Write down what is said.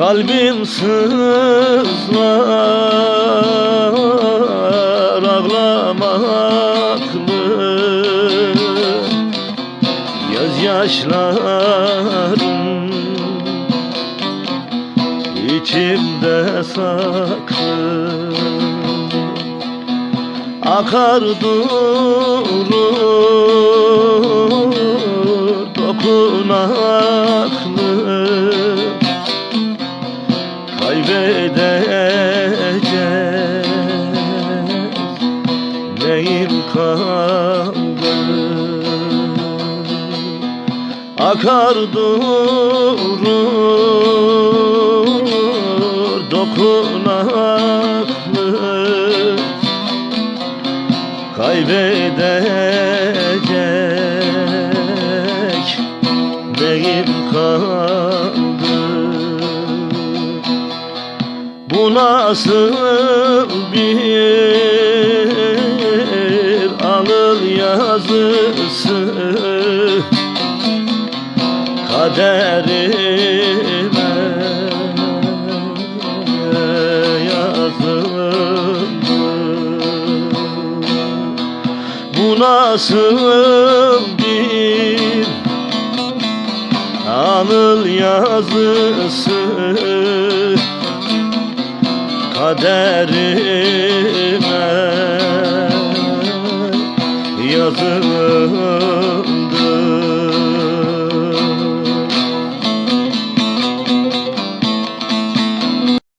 Kalbim sızlar ağlamaklı Gözyaşlarım içimde saklı. Akar durur Kaybedeceğiz. Neyim kaldı? Akar durur dokunaklı Kaybedecek Bu nasıl bir alır yazısı. Kaderime yazıldı Bu nasıl bir anıl yazısı kaderime. Yazılır